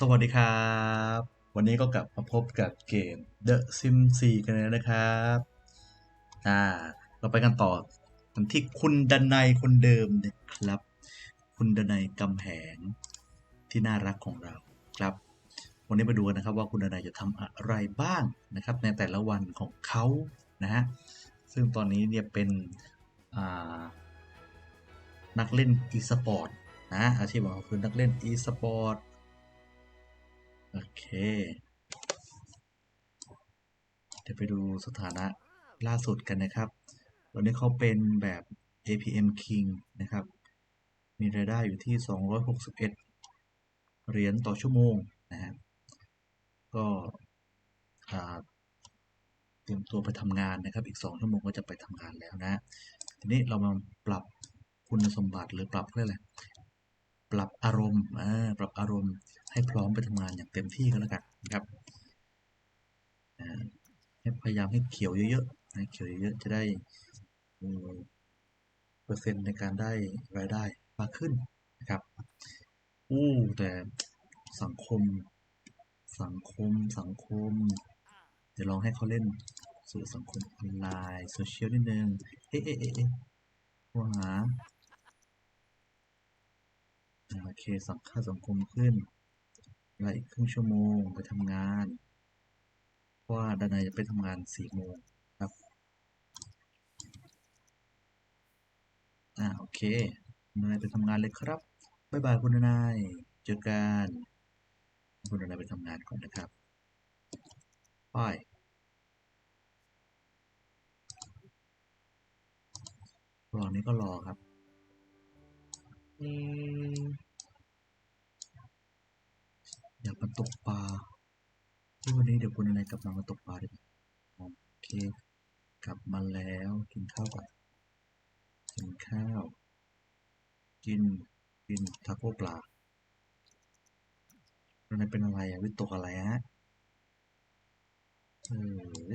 สวัสดีครับ วันนี้ก็กลับมาพบกับเกม The Sim 4กันแล้วนะครับ อ่า เราไปกันต่อกันที่คุณดันไนยคนเดิมนะครับ คุณดันไนยกำแหงที่น่ารักของเราครับ วันนี้มาดูกันนะครับว่าคุณดันไนยจะทำอะไรบ้างนะครับ ในแต่ละวันของเขานะฮะ ซึ่งตอนนี้เนี่ยเป็นอ่านักเล่น e-sport นะอาชีพของเขาคือนักเล่น e-sport โอเค เดี๋ยวไปดูสถานะล่าสุดกันนะครับ วันนี้เขาเป็นแบบ APM King นะครับ มีรายได้อยู่ที่ 261 เหรียญต่อชั่วโมงนะครับ ก็เตรียมตัวไปทำงานนะครับ อีก 2 ชั่วโมงก็จะไปทำงานแล้วนะ ทีนี้เรามาปรับคุณสมบัติหรือปรับเพื่ออะไร ปรับอารมณ์ ปรับอารมณ์ ให้พร้อมไปทำงานอย่างเต็มที่ก็แล้วกันนะครับให้พยายามให้เขียวเยอะๆนะเขียวเยอะๆจะได้มีเปอร์เซ็นต์ในการได้รายได้มากขึ้นนะครับอู้แต่สังคม สังคมสังคม เดี๋ยวลองให้เขาเล่นสื่อสังคมออนไลน์โซเชียลนิดนึง เอ๊ะเอ๊ะเอ๊ะเอ๊ะว่าหาอ่าโอเคสังค่าสังคมขึ้น เวลาอีกครึ่งชั่วโมงไปทำงาน เพราะว่าดานายจะไปทำงานสี่โมงครับ อ่าโอเคดานายไปทำงานเลยครับบ๊ายบายคุณดานายเจอกันคุณดานายไปทำงานก่อนนะครับไปรอนี้ก็รอครับอ๊ะ อยากมาตกปลาวันนี้เดี๋ยวคุณนายกลับมามาตกปลาดีกว่าโอเค กลับมาแล้วกินข้าวก่อนกินข้าว กินกินทาโก้ปลาคุณนายเป็นอะไรอะวิตกอะไรฮะเออ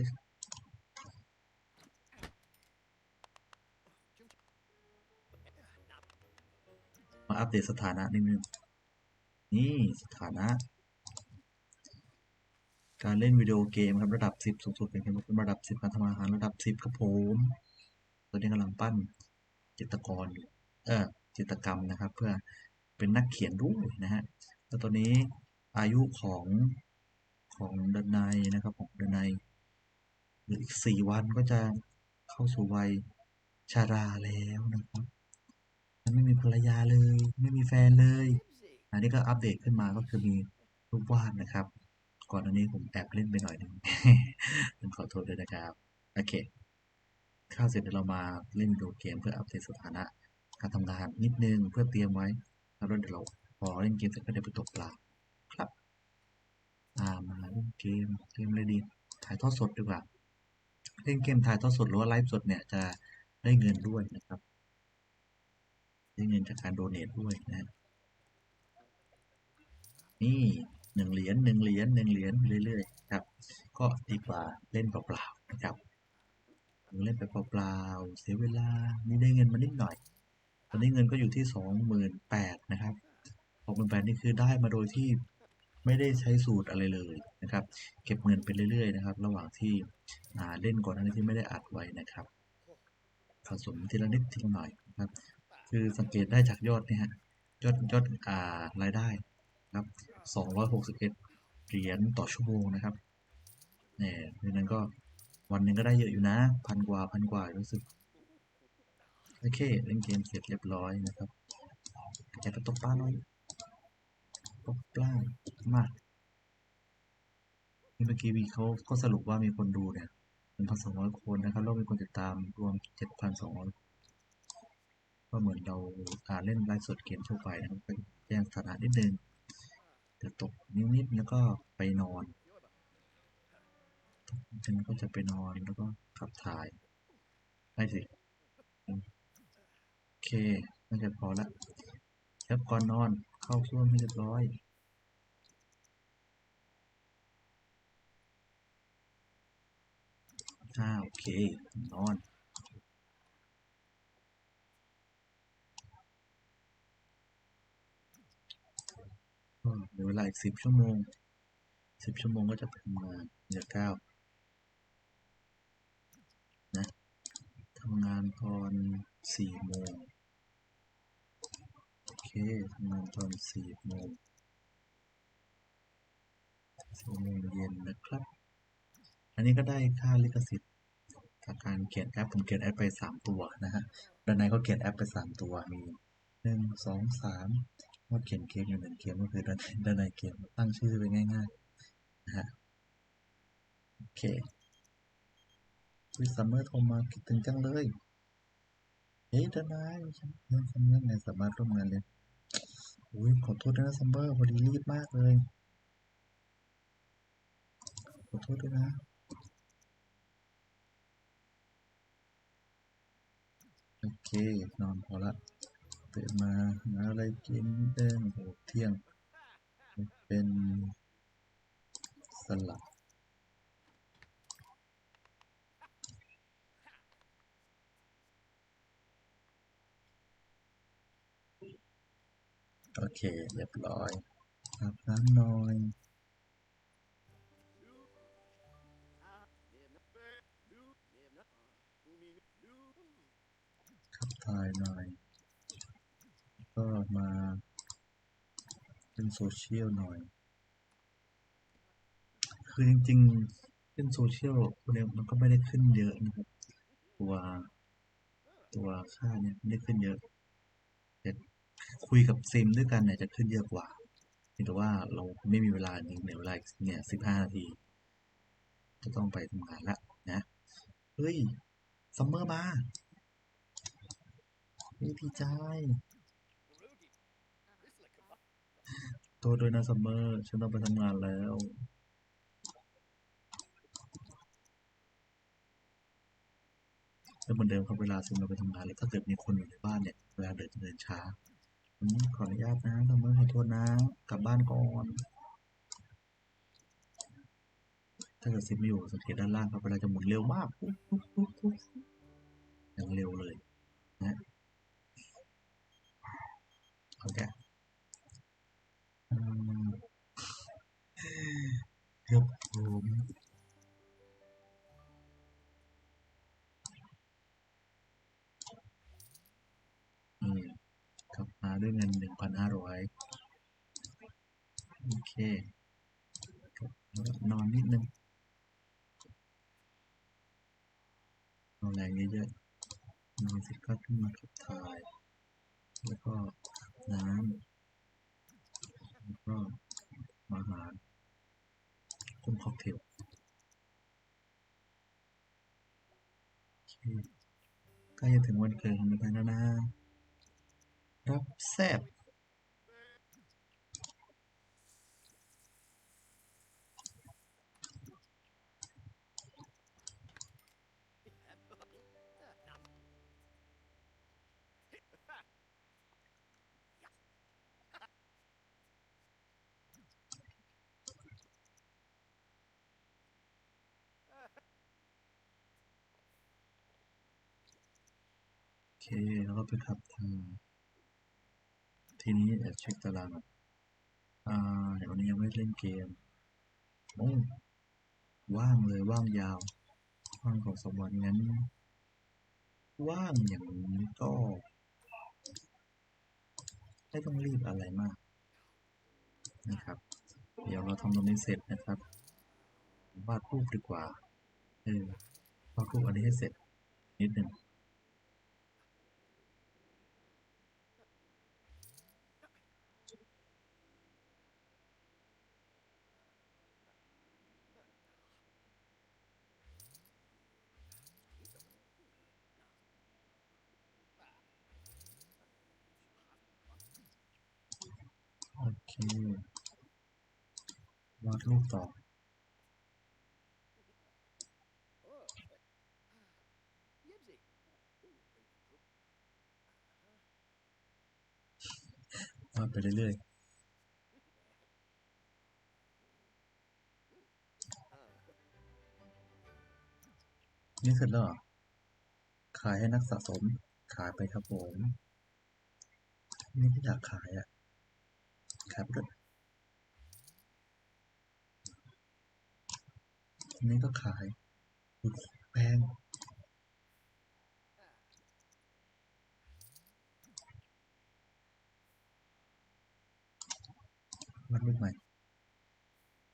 มาอัปเดตสถานะนิดนึงนี่สถานะ การเล่นวิดีโอเกมครับระดับ 10 สูงสุดเป็นระดับ 10การทำอาหารระดับ 10ครับผมตอนนี้กำลังปั้นจิตรกรเออจิตรกรรมนะครับ เพื่อเป็นนักเขียนด้วยนะฮะแล้วตอนนี้อายุของของดนายนะครับของดนายหลืออีก 4 วันก็จะเข้าสู่วัยชาราแล้วนะครับยังไม่มีภรรยาเลย ไม่มีแฟนเลย อันนี้ก็อัปเดตขึ้นมาก็คือมีรูปวาดนะครับ ก่อนอันนี้ผมแอบเล่นไปหน่อยหนึงต้องขอโทษด้วยนะครับ โอเค เข้าเสร็จเดี๋ยวเรามาเล่นดีโอเกมเพื่ออัปเดตสถานะการทำงานนิดนึงเพื่อเตรียมไว้ แล้วเดี๋ยวเราพอเล่นเกมเสร็จก็ได้ไปตกปลาครับอ่ามาเล่นเกมเกมเลยดีถ่ายทอดสดดีกว่า เล่นเกมถ่ายทอดสดหรือว่าไลฟ์สดเนี่ยจะได้เงินด้วยนะครับ ได้เงินจากการโดเนทด้วยนะ นี่ หนึ่งเหรียญหนึ่งเหรียญหนึ่งเหรียญเรื่อยๆครับก็ดีกว่าเล่นเปล่าๆนะครับเล่นไปเปล่าๆเสียเวลานี่ได้เงินมานิดหน่อย ตอนนี้เงินก็อยู่ที่สองหมื่นแปดนะครับสองหมื่นแปดนี่คือได้มาโดยที่ไม่ได้ใช้สูตรอะไรเลยนะครับ เก็บเงินไปเรื่อยๆนะครับ ระหว่างที่เล่นก่อนหน้านี้ที่ไม่ได้อัดไว้นะครับผสมทีละนิดทีละหน่อยนะครับ คือสังเกตได้จากยอดนี่ฮะยอดยอดอ่ารายได้ครับ 261 เหรียญต่อชั่วโมงนะครับเนี่ยดังนั้นก็วันหนึ่งก็ได้เยอะอยู่นะ พันกว่าพันกว่ารู้สึก โอเค เล่นเกมเสร็จเรียบร้อยนะครับอยากไปตกปลาหน่อยตกปลามานี่เมื่อกี้วีเขาก็สรุปว่ามีคนดูเนี่ยเป็นพันสองร้อยคนนะครับแล้วมีคนติดตามรวมเจ็ดพันสองร้อยก็เหมือนเราอ่าเล่นไลฟ์สดเกมทั่วไปนะครับแจ้งสถานะนิดนึง จะตกนิดๆแล้วก็ไปนอนฉะนั้นก็จะไปนอนแล้วก็ขับถ่ายได้สิโอเคน่าจะพอละแล้วก่อนนอนเข้าส้วมให้เรียบร้อยอ่าโอเคนอน ก็เหลือเวลาอีกสิบชั่วโมงสิบชั่วโมงก็จะไปทำงานเหลือเก้านะทำงานตอนสี่โมงโอเคทำงานตอนสี่โมงสี่โมงเย็นนะครับ อันนี้ก็ได้ค่าลิขสิทธิ์จากการเขียนแอปผมเขียนแอปไปสามตัวนะฮะด้านในก็เขียนแอปไปสามตัวมีหนึ่งสองสาม ว่าเขียนเกมอยู่หนึ่งเกมก็คือด้านในด้านในเกมตั้งชื่อไปง่ายๆนะฮะโอเควิซัมเมอร์โทรมาคิดถึงจังเลยเฮ้ยด้านในฉันเพื่อนซัมเมอร์ไงสามารถร่วมงานเลยอุ้ยขอโทษด้วยนะซัมเมอร์พอดีรีบมากเลยขอโทษด้วยนะโอเคนอนพอละ ตื่นมาหาอะไรกินเด้งโหเที่ยง เป็นสลัดโอเค เรียบร้อยอาบน้ำหน่อยขับถ่ายหน่อย ก็มาเป็นโซเชียลหน่อย คือจริงๆเป็นโซเชียลเนี้ยมันก็ไม่ได้ขึ้นเยอะนะครับ ตัวตัวค่าเนี่ยไม่ได้ขึ้นเยอะแต่คุยกับซิมด้วยกันเนี่ยจะขึ้นเยอะกว่าเพียงแต่ว่าเราไม่มีเวลาจริงเนี่ยเวลาเนี่ยสิบห้านาที จะต้องไปทำงานละนะ เฮ้ยซัมเมอร์มาเฮ้ยพี่ชาย โทษด้วยนะซัมเมอร์ฉันต้องไปทำงานแล้วแล้วเหมือนเดิมครับเวลาซิมเราไปทำงานแล้วถ้าเกิดมีคนอยู่ในบ้านเนี่ยเวลาเดินจะเดินช้าขออนุญาตนะซัมเมอร์ขอโทษนะกลับบ้านก่อนถ้าเกิดซิมไม่อยู่สังเกตด้านล่างครับเวลาจะหมุนเร็วมากอย่างเร็วเลยนะโอเค ครับผมอืมกลับมาด้วยเงินหนึ่งพันห้าร้อยโอเคนอนนิดนึงนอนแรงเยอะๆนอนเสร็จก็ขึ้นมาขับถ่าย แล้วก็น้ำ ก็อาหารกุ้งค็อกเทลใกล้จะถึงวันเกิดของนายแล้วนะรับแซบ เค แล้วก็ไปขับถ่ายทีนี้แอบเช็คตารางอ่าเดี๋ยวนี้ยังไม่เล่นเกมโอ้ว่างเลยว่างยาว ว่างของสองวันงั้น ว่างอย่างนี้ก็ ไม่ต้องรีบอะไรมาก นะครับ เดี๋ยวเราทำตรงนี้เสร็จนะครับวาดรูปดีกว่าเออวาดรูปอันนี้ให้เสร็จนิดหนึ่ง โอเค งูต่อวาไปเรื่อยๆนี่เสร็จแล้วเหรอขายให้นักสะสม ขายไปครับผม นี่ก็อยากขายอะ ขายไปด้วย อันนี้ก็ขายอุ๊ยแพงวาดรูปใหม่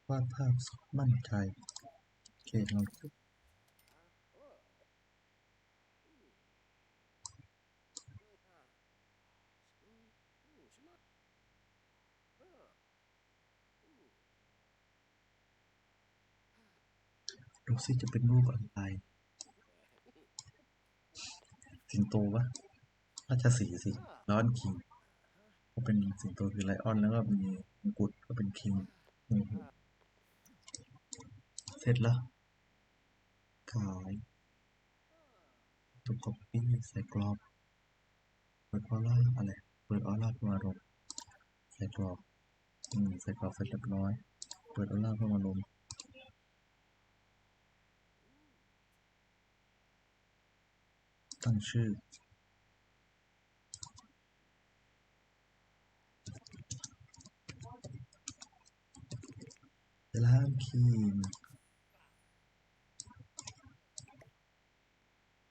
วาดภาพมั่นใจ โอเคลองดู ดูสิจะเป็นรูปอะไรสิงโตปะน่าจะสีสิร้อนคิงก็เป็นสิงโตคือไลออนแล้วก็มีมงกุฎก็เป็นคิงเสร็จแล้วขายตัวก๊อปปี้ใส่กรอบเปิดออร่าอะไรเปิดออร่าพื่ออารมใส่กรอบอืมใส่กรอบเสร็จเรียบร้อย เปิดออร่าเพื่ออารมณ์ ตั้งชื่อล้างครีม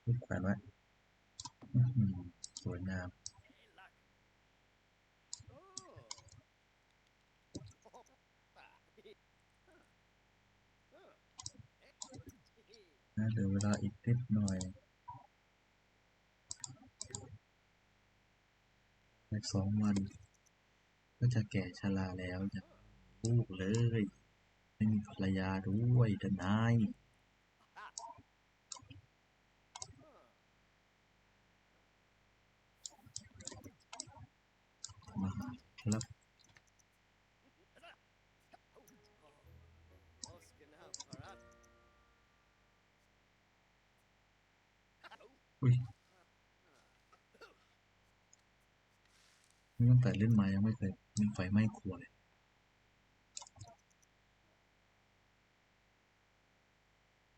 รูปแขวนไว้อื้อหือสวยงามนะเหลือเวลาอีกนิดหน่อยอีก สองวัน ก็จะแก่ชราแล้วจะลูกเลย ไม่มีภรรยาด้วยเดนายมาหาครับอุ้ย ตั้งแต่เล่นมายังไม่เคยมีไฟไหม้ครัวเลย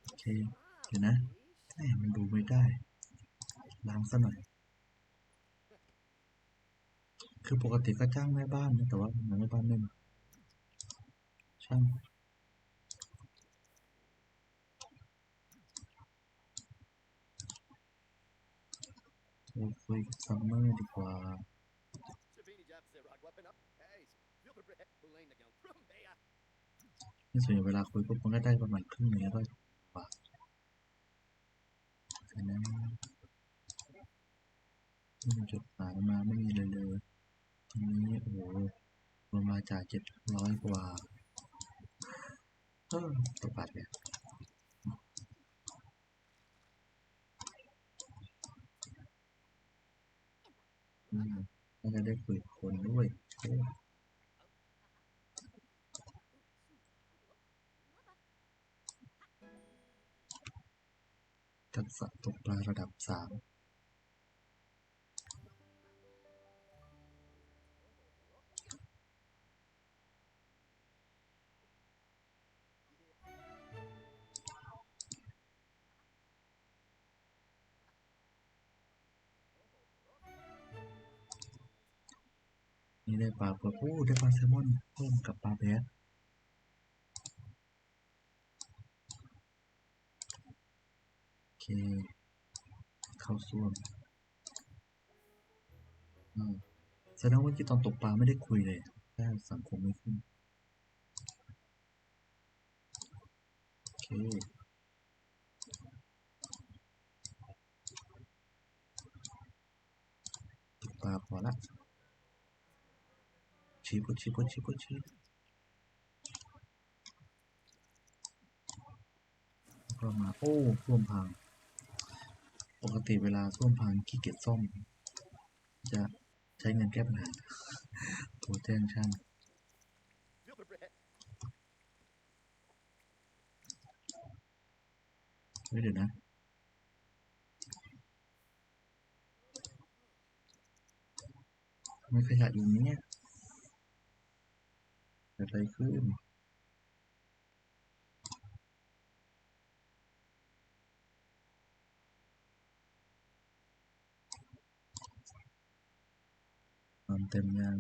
โอเคเดี๋ยวนะแหมมันดูไม่ได้ล้างซะหน่อย คือปกติก็จ้างแม่บ้านนะแต่ว่าแม่บ้านไม่มาช่างเราคุยกับซัมเมอร์ดีกว่า ส่วนใหญ่เวลาคุยปุ๊บมันก็ได้ประมาณครึ่งหนึงแล้วก็กว่าเสร็จแล้วไม่จดหมายมาไม่มีเลยเลยตรงนี้โอ้โหรวมาจากเจ็ดร้อยกว่าเออตกบาทเนี่ยอืมน่าจะได้คุยกับคนด้วย ทักษะตกปลาระดับสามนี่ได้ปลาเพิ่มโอ้ได้ปลาแซลมอนเพิ่มกับปลาแบสโอ เข้าส่วมอ่าแสดงว่าเมื่อกี้ตอนตกปลาไม่ได้คุยเลยแค่สังคมไม่ขึ้น โอเค ตกปลาพอละชีพชีพชีพชีพก็มา โอ้ส้วมพัง ปกติเวลาส้วมพังขี้เกียจซ่อม จะใช้เงินแก้ปัญหาโทรแจ้งช่างเฮ้ยเดี๋ยวนะไมขยะอยู่เนี้ยเกิดอะไรขึ้น อนเต็มยัง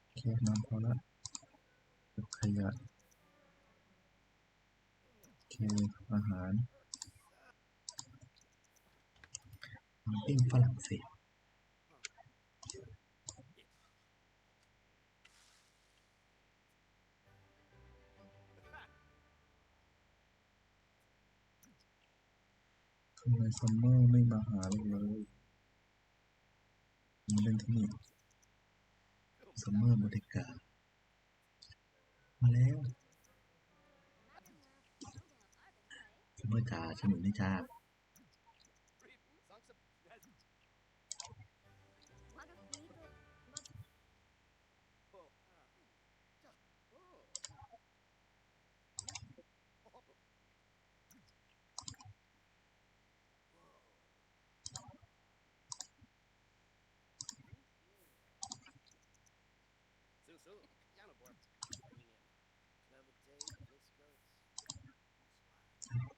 โอเคนอนพอละเก็บขยะเคอาหารปิ้งฝรั่งเศสทำไมซัมเมอร์ไม่มาหาเราเลย มาเล่นที่นี่ซัมเมอร์โมเดกามาแล้วซัมเมอร์จ๋าฉันอยู่นี่จ้า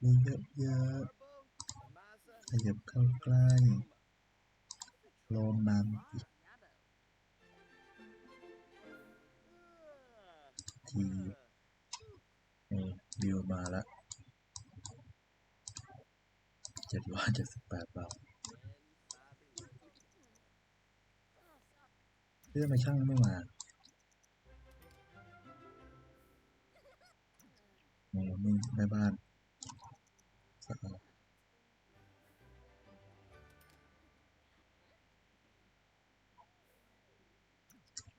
มีเยอะเยอะขยับเข้าใกล้โลมนำอีกทีเออบิวมาล้วเจ็ดร้อยเจ็ดสิบแปดบาทเรื่อม่ช่างไม่มา โอ้นี่แม่บ้านสะอาด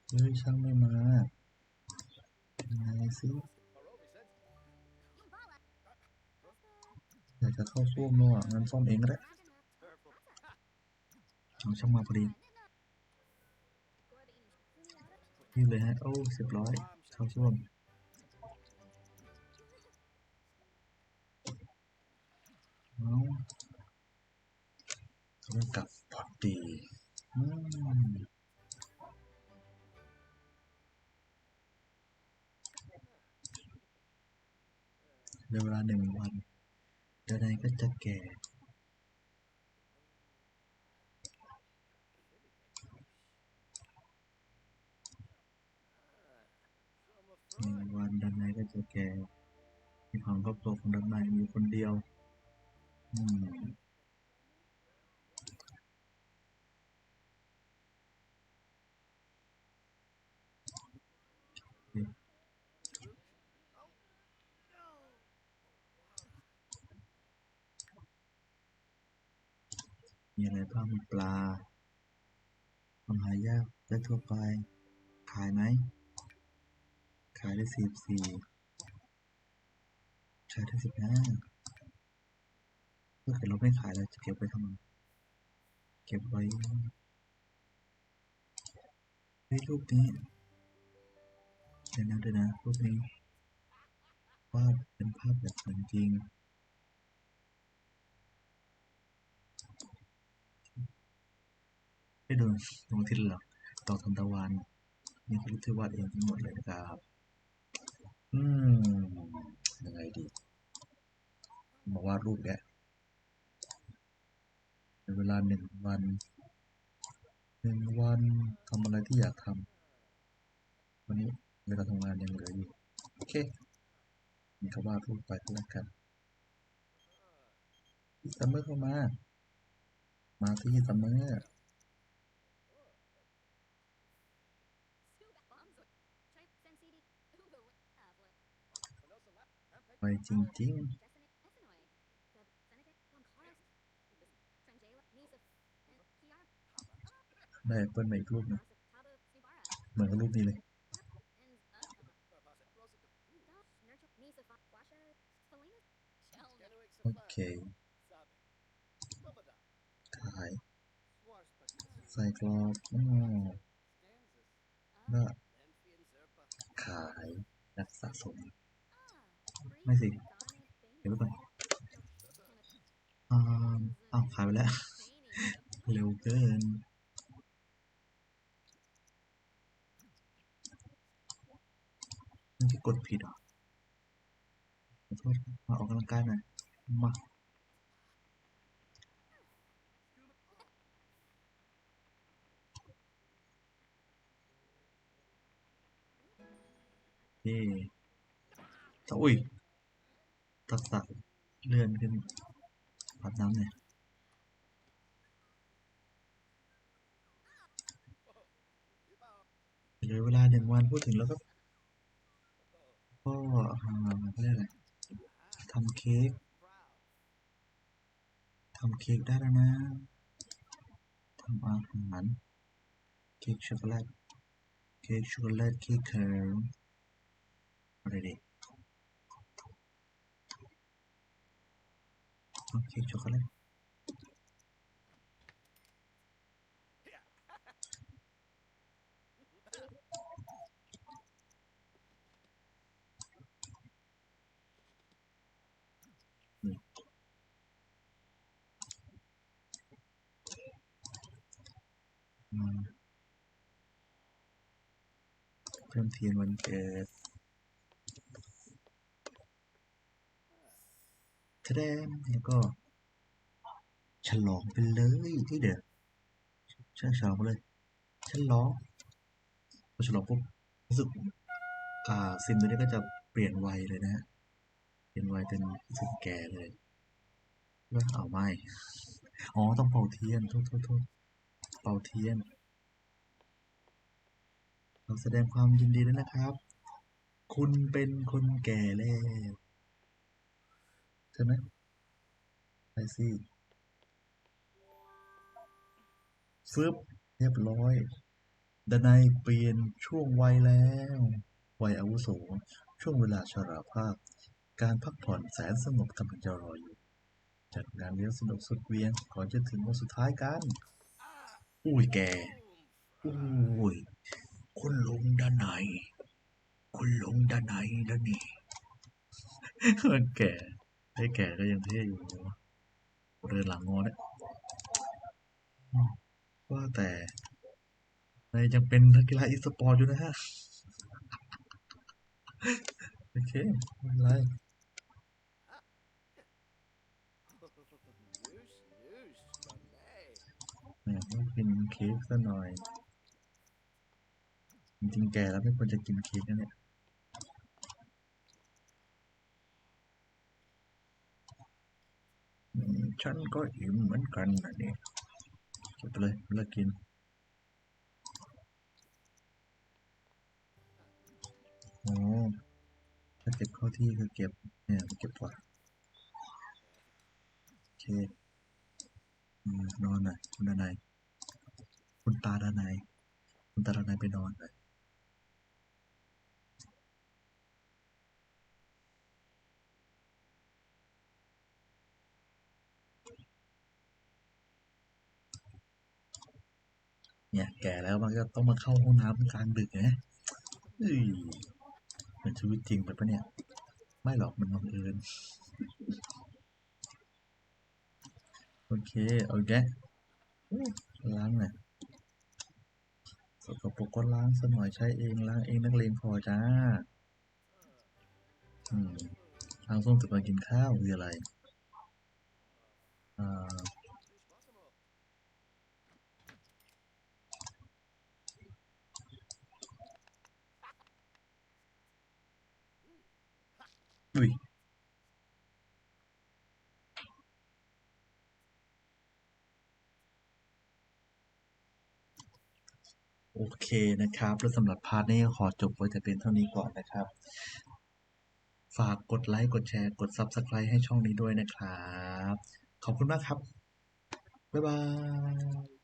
เฮ้ยช่างไม่มาไงสิอยากจะเข้าซ่วมด้วยอะงั้นซ่อมเองก็ได้ช่างช่างมาพอดีนี่เลยฮะ โอ้สิบร้อยเข้าซ่วม กับพอดีอืมในเวลาหนึ่งวันเดี๋ยวใดก็จะแก่หนึ่งวันดันไนก็จะแก่มีของครอบครัวของดันไนมีคนเดียว อืม ข้างมีปลาทำหายากได้ทั่วไป ขายไหม ขายได้สี่สี่ใช้ได้สิบห้าถ้าเกิดเราไม่ขายเราจะเก็บไว้ทำไมเก็บไว้เฮ้รูปนี้เดี๋ยวนะเดี๋ยวนะรูปนี้วาดเป็นภาพแบบจริง ไม่โดนดวงอาทิตย์หรอกดอกทานตะวันนี่คือรูปที่วาดเองทั้งหมดเลยนะครับ อืมยังไงดีมาวาดรูปแกเป็นเวลาหนึ่งวันหนึ่งวันทำอะไรที่อยากทำวันนี้เวลาทำงานยังเหลืออยู่โอเคมีคำวาดรูปไปก็แล้วกันพี่ซัมเมอร์เข้ามา มาที่ซัมเมอร์ ไปจริง ๆได้เปิลมาอีกรูปนึงเหมือนกับรูปนี้เลย โอเคขายใส่กรอบอ๋อก็ขายนักสะสม ไม่สิ เดี๋ยวไว้ก่อนอ่าอ้าวขายไปแล้ว เร็วเกินมันจะกดผิดเหรอขอโทษครับมาออกกำลังกายหน่อยมาเย่จะ อุ้ยทักษะเลื่อนขึ้นอาบน้ำเนี่ยเหลือเวลาหนึ่งวันพูดถึงแล้วก็ก็อ่าเขาเรียกอะไรทำเค้กทำเค้กได้แล้วนะทำอาหารเค้กช็อกโกแลตเค้กช็อกโกแลตเค้กเคิร์มอะไรดี เอเคช็อกโกแลตเพิ่มเทียนวันเกิด แสดงแล้วก็ ฉลองไปเลยที่เด้อใช่ฉลองไปเลยฉลองพอฉลองปุ๊บรู้สึกอ่าซิมตัวนี้ก็จะเปลี่ยนวัยเลยนะฮะเปลี่ยนวัยเป็นรู้สึกแก่เลยแล้วเอาไม่อ๋อต้องเป่าเทียนโทษโทษโทษเป่าเทียนเราแสดงความยินดีด้วยนะครับ คุณเป็นคนแก่แล้ว ช่ไหมไปสิฟึบเรียบร้อยดนัยเปลี่ยนช่วงวัยแล้ว วัยอาวุโส ช่วงเวลาชราภาพ การพักผ่อนแสนสงบกำลังจะรออยู่ จัดงานเลี้ยงสนุกสุดเวียนก่อนจะถึงวันสุดท้ายกัน อุ้ยแก อุ้ย คุณลุงดนัยคุณลุงดนัยแล้วนี่แก ไอ้แก่ก็ยังเท่อยู่เดินหลังงอเนี่ยว่าแต่นายยังเป็นนักกีฬาอีสปอร์ตอยู่นะฮะ โอเคไม่เป็นไรเนี่ยต้องกินเค้กซะหน่อย จริงๆแก่แล้วไม่ควรจะกินเค้กนะเนี่ยอืม ฉันก็อิ่มเหมือนกันนะเนี่ยเก็บไปเลยเลิกกินโอ้ถ้าเก็บเข้าที่คือเก็บเนี่ยเก็บกว่าโอเคนอนหน่อยคุณดานายคุณตาดานายคุณตาดานายไปนอนหน่อยเนี่ย แล้วมันก็ต้องมาเข้าห้องน้ำกลางดึกนะเอ้ยเหมือนชีวิตจริงไปปะเนี่ย ไม่หรอกมันบังเอิญโอเคเอาแกะล้างหน่อยสกปรกก็ล้างสักหน่อยใช้เองล้างเองนักเลงพอจ้าอืมล้างส้มตึกมากินข้าวคืออะไรอ่า อุ้ยโอเคนะครับ แล้วสำหรับพาร์ทนี้ขอจบไว้แต่เพียงเท่านี้ก่อนนะครับ ฝากกดไลค์ กดแชร์ กด Subscribe ให้ช่องนี้ด้วยนะครับ ขอบคุณมากครับ บ๊ายบาย